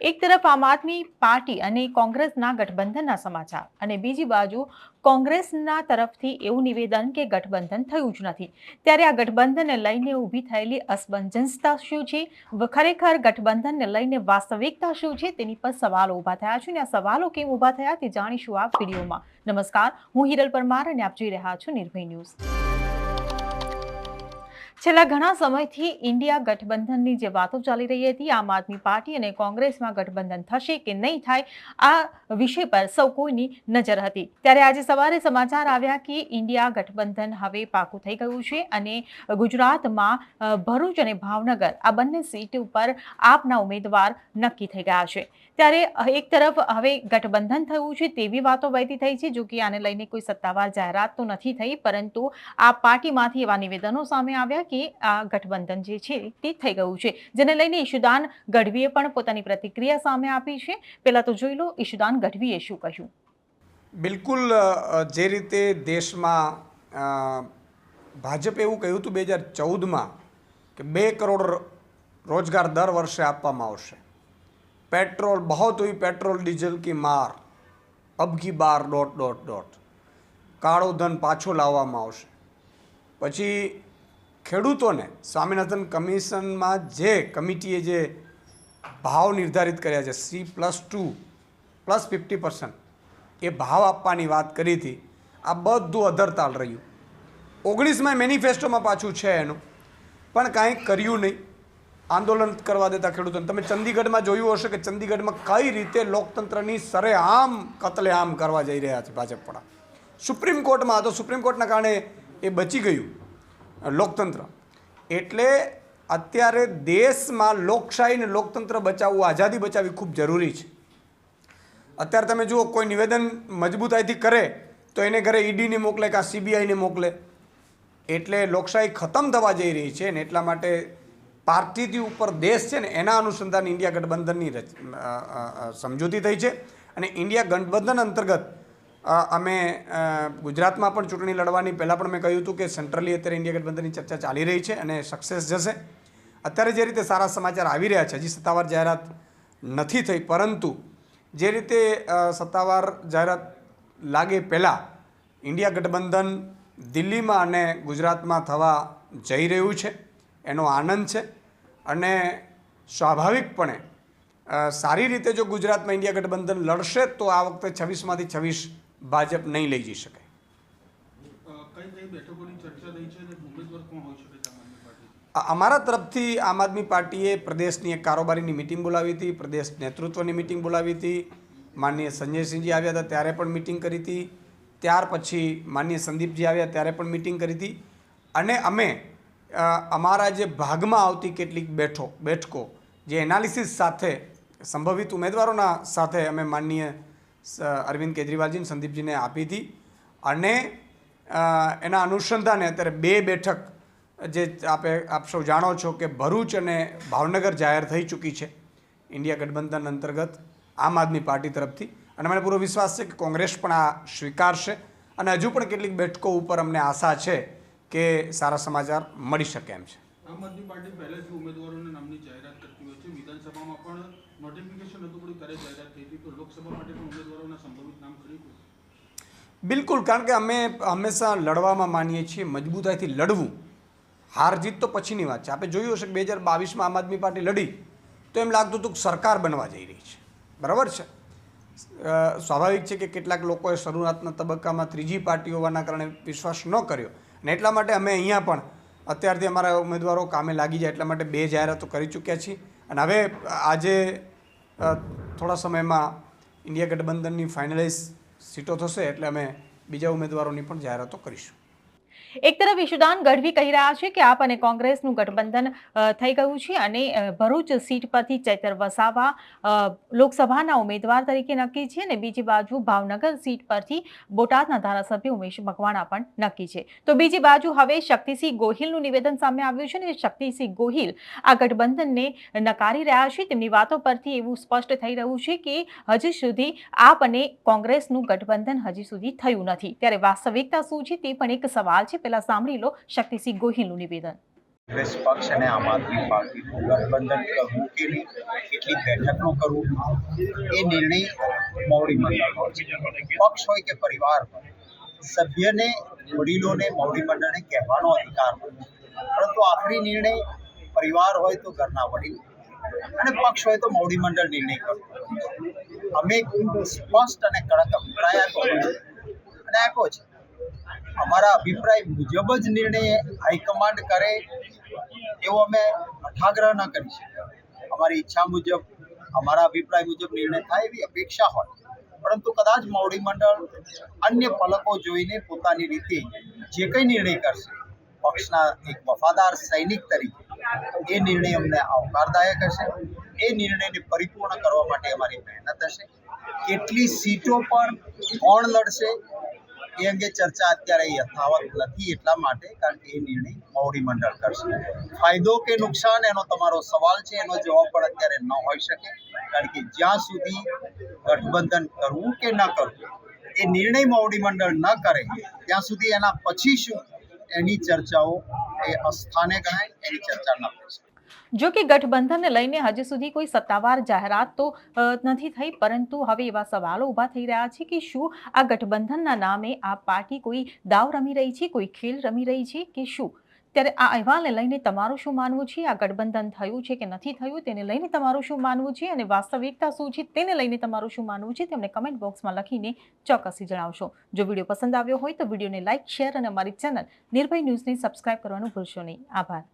એક તરફ આમ આદમી પાર્ટી અને કોંગ્રેસના ગઠબંધનના સમાચાર અને બીજી બાજુ કોંગ્રેસના તરફથી એવું નિવેદન કે ગઠબંધન થયું જ નથી. ત્યારે આ ગઠબંધનને લઈને ઊભી થયેલી અસમંજસતા શું છે? ખરેખર ગઠબંધનને લઈને વાસ્તવિકતા શું છે? તેની પર સવાલો ઊભા થયા છે અને આ સવાલો કેમ ઊભા થયા તે જાણીશું આ વિડીયોમાં. નમસ્કાર, હું હિરલ પરમાર અને આપ જોઈ રહ્યા છો નિર્ભય ન્યૂઝ. છેલ્લા ઘણા સમયથી ઇન્ડિયા ગઠબંધનની જે વાતો ચાલી રહી હતી, આમ આદમી પાર્ટી અને કોંગ્રેસમાં ગઠબંધન થશે કે નહીં થાય, આ વિષય પર સૌ કોઈની નજર હતી. ત્યારે આજે સવારે સમાચાર આવ્યા કે ઇન્ડિયા ગઠબંધન હવે પાકું થઈ ગયું છે અને ગુજરાતમાં ભરૂચ અને ભાવનગર આ બંને સીટ ઉપર આપના ઉમેદવાર નક્કી થઈ ગયા છે. ત્યારે એક તરફ હવે ગઠબંધન થયું છે તેવી વાતો વહેતી થઈ છે, જો કે આને લઈને કોઈ સત્તાવાર જાહેરાત તો નથી થઈ, પરંતુ આ પાર્ટીમાંથી એવા નિવેદનો સામે આવ્યા કે આ ગઠબંધન જે છે તે થઈ ગયું છે. જેને લઈને ઈશુદાન ગઢવીએ પણ પોતાની પ્રતિક્રિયા સામે આપી છે. પહેલા તો જોઈ લો, ઈશુદાન ગઢવીએ શું કહ્યું? બિલકુલ જે રીતે દેશમાં ભાજપે એવું કહ્યું હતું બે હજાર ચૌદમાં કે બે કરોડ રોજગાર દર વર્ષે આપવામાં આવશે. પેટ્રોલ, બહોત હુઈ પેટ્રોલ, ડીઝલ કી માર. અબકી બાર, ડોટ ડોટ ડોટ. કાળો ધન પાછો લાવવામાં આવશે. પછી ખેડૂતોને સ્વામિનાથન કમિશનમાં જે કમિટીએ જે ભાવ નિર્ધારિત કર્યા છે C plus two plus fifty percent એ ભાવ આપવાની વાત કરી હતી. આ બધું અધરતાલ રહ્યું. ઓગણીસમાં મેનિફેસ્ટોમાં પાછું છે એનું, પણ કાંઈ કર્યું નહીં. આંદોલન કરવા દેતા ખેડૂતોને. તમે ચંદીગઢમાં જોયું હશે કે ચંદીગઢમાં કઈ રીતે લોકતંત્રની સરેઆમ, કતલેઆમ કરવા જઈ રહ્યા છે ભાજપવાળા સુપ્રીમ કોર્ટમાં તો સુપ્રીમ કોર્ટના કારણે એ બચી ગયું. લોકતંત્ર. એટલે અત્યારે દેશમાં લોકશાહી અને લોકતંત્ર બચાવવું, આઝાદી બચાવવી ખૂબ જરૂરી છે. અત્યારે તમે જુઓ, કોઈ નિવેદન મજબૂતાઈથી કરે, તો એને ઘરે ઈડીને મોકલે કાં સીબીઆઈને મોકલે. એટલે લોકશાહી ખતમ થવા જઈ રહી છે ને એટલા માટે પાર્ટીથી ઉપર દેશ છે ને એના અનુસંધાન ઇન્ડિયા ગઠબંધનની સમજૂતી થઈ છે. અને ઇન્ડિયા ગઠબંધન અંતર્ગત અમે ગુજરાતમાં પણ ચૂંટણી લડવાની, પહેલાં પણ મેં કહ્યું હતું કે સેન્ટ્રલી અત્યારે ઇન્ડિયા ગઠબંધનની ચર્ચા ચાલી રહી છે અને સક્સેસ જશે. અત્યારે જે રીતે સારા સમાચાર આવી રહ્યા છે, હજી સત્તાવાર જાહેરાત નથી થઈ, પરંતુ જે રીતે સત્તાવાર જાહેરાત લાગે પહેલાં ઇન્ડિયા ગઠબંધન દિલ્હીમાં અને ગુજરાતમાં થવા જઈ રહ્યું છે, એનો આનંદ છે અને સ્વાભાવિકપણે સારી રીતે જો ગુજરાતમાં ઇન્ડિયા ગઠબંધન લડશે, તો આ વખતે છવ્વીસમાંથી છવ્વીસ ભાજપ નહીં લઈ જઈ શકે. અમારા તરફથી આમ આદમી પાર્ટીએ પ્રદેશની એક કારોબારીની મિટિંગ બોલાવી હતી પ્રદેશ નેતૃત્વની મિટિંગ બોલાવી હતી. માનનીય સંજયસિંહજી આવ્યા હતા ત્યારે પણ મિટિંગ કરી હતી. ત્યાર પછી માનનીય સંદીપજી આવ્યા ત્યારે પણ મિટિંગ કરી હતી. અને અમે અમારા જે ભાગમાં આવતી કેટલીક બેઠો બેઠકો જે એનાલિસિસ સાથે સંભવિત ઉમેદવારોના સાથે અમે માનનીય અરવિંદ કેજરીવાલજી અને સંદીપજીને આપી હતી. અને એના અનુસંધાને અત્યારે બે બેઠક, જે આપે, આપ સૌ જાણો છો કે ભરૂચ અને ભાવનગર જાહેર થઈ ચૂકી છે, ઇન્ડિયા ગઠબંધન અંતર્ગત, આમ આદમી પાર્ટી તરફથી. અને મને પૂરો વિશ્વાસ છે કે કોંગ્રેસ પણ આ સ્વીકારશે. અને હજુ પણ કેટલીક બેઠકો ઉપર અમને આશા છે કે સારા સમાચાર મળી શકે એમ છે. આમ આદમી પાર્ટી પહેલેથી ઉમેદવારોના નામની જાહેરાત કરતી હોય છે. વિધાનસભામાં પણ બિલકુલ, કારણ કે અમે હંમેશા લડવામાં માનીએ છીએ, મજબૂતાઈથી લડવું. હાર જીત તો પછીની વાત છે. આપણે જોયું હશે બે હજાર બાવીસમાં આમ આદમી પાર્ટી લડી, તો એમ લાગતું હતું કે સરકાર બનવા જઈ રહી છે. બરાબર છે? સ્વાભાવિક છે કે કેટલાક લોકોએ શરૂઆતના તબક્કામાં ત્રીજી પાર્ટી હોવાના કારણે વિશ્વાસ ન કર્યો. અને એટલા માટે અમે અહીંયા પણ, અત્યારથી અમારા ઉમેદવારો કામે લાગી જાય એટલા માટે બે જાહેરાતો કરી ચૂક્યા છીએ. અને હવે આજે થોડા સમયમાં ઇન્ડિયા ગઠબંધનની ફાઇનલાઇઝ સીટો થશે એટલે અમે બીજા ઉમેદવારોની પણ જાહેરાતો કરીશું. એક તરફ ઈશુદાન ગઢવી કહી રહ્યા છે કે આપ અને કોંગ્રેસનું ગઠબંધન થઈ ગયું છે અને ભરૂચ સીટ પરથી ચૈતર વસાવા લોકસભાના ઉમેદવાર તરીકે નક્કી છે અને બીજી બાજુ ભાવનગર સીટ પરથી બોટાદના ધારાસભ્ય ઉમેશ મકવાણા પણ નક્કી છે. તો બીજી બાજુ હવે શક્તિસિંહ ગોહિલનું નિવેદન સામે આવ્યું છે અને શક્તિસિંહ ગોહિલ આ ગઠબંધનને નકારી રહ્યા છે. તેમની વાતો પરથી એવું સ્પષ્ટ થઈ રહ્યું છે કે હજી સુધી આપ અને કોંગ્રેસનું ગઠબંધન હજી સુધી થયું નથી. ત્યારે વાસ્તવિકતા શું છે તે પણ એક સવાલ છે. પહેલા સાંભળી લો, શક્તિસિંહ ગોહિલનું નિવેદન. કોંગ્રેસ પક્ષ અને આમ આદમી પાર્ટીનું ગઠબંધન કરવું કે કેટલી બેઠકનું કરવું એ નિર્ણય મોવડી મંડળનો પક્ષ હોય કે પરિવાર હોય, સભ્યને, વડીલોને મોવડી મંડળને કહેવાનો અધિકાર હોય. પરંતુ આખરી નિર્ણય પરિવાર હોય તો ઘરના વડીલ અને પક્ષ હોય તો મોવડી મંડળ નિર્ણય કરવું. અમે સ્પષ્ટ અને કડક અભિપ્રાય આપ્યો અને આપ્યો છે. અમારા અભિપ્રાય મુજબ જ નિર્ણય હાઈકમાન્ડ કરે એવો અમે અઠાગ્રહ ન કરી શકીએ. અમારી ઈચ્છા મુજબ, અમારા અભિપ્રાય મુજબ નિર્ણય થાય એવી અપેક્ષા હોય. પરંતુ કદાચ મોવડી મંડળ અન્ય પલકો જોઈને પોતાની રીતે જે કંઈ નિર્ણય કરશે, પક્ષના એક વફાદાર સૈનિક તરીકે, એ નિર્ણય અમને આવકારદાયક હશે. એ નિર્ણયને પરિપૂર્ણ કરવા માટે અમારી મહેનત હશે. કેટલી સીટો પર કોણ લડશે એ અંગે ચર્ચા અત્યારે યથાવત નથી એટલા માટે કારણ કે એ નિર્ણય મોવડી મંડળ કરશે. ફાયદો કે નુકસાન એનો તમારો સવાલ છે, એનો જવાબ પણ અત્યારે ન હોઈ શકે. કારણ કે જ્યાં સુધી ગઠબંધન કરવું કે ન કરવું, એ નિર્ણય મોવડી મંડળ ન કરે, ત્યાં સુધી એના પછી શું એની ચર્ચાઓ એ અસ્થાને ગણાય, એની ચર્ચા ન થઈ શકે. જો કે ગઠબંધનને લઈને હજી સુધી કોઈ સત્તાવાર જાહેરાત તો નથી થઈ, પરંતુ હવે એવા સવાલો ઊભા થઈ રહ્યા છે કે શું આ ગઠબંધનના નામે આ પાર્ટી કોઈ દાવ રમી રહી છે, કોઈ ખેલ રમી રહી છે કે શું? ત્યારે આ અહેવાલને લઈને તમારું શું માનવું છે? આ ગઠબંધન થયું છે કે નથી થયું? તેને લઈને તમારું શું માનવું છે? અને વાસ્તવિકતા શું છે? તેને લઈને તમારું શું માનવું છે? તેમને કમેન્ટ બોક્સમાં લખીને ચોક્કસથી જણાવશો. જો વીડિયો પસંદ આવ્યો હોય તો વિડીયોને લાઇક શેર અને અમારી ચેનલ નિર્ભય ન્યૂઝને સબસ્ક્રાઇબ કરવાનું ભૂલશો નહીં. આભાર.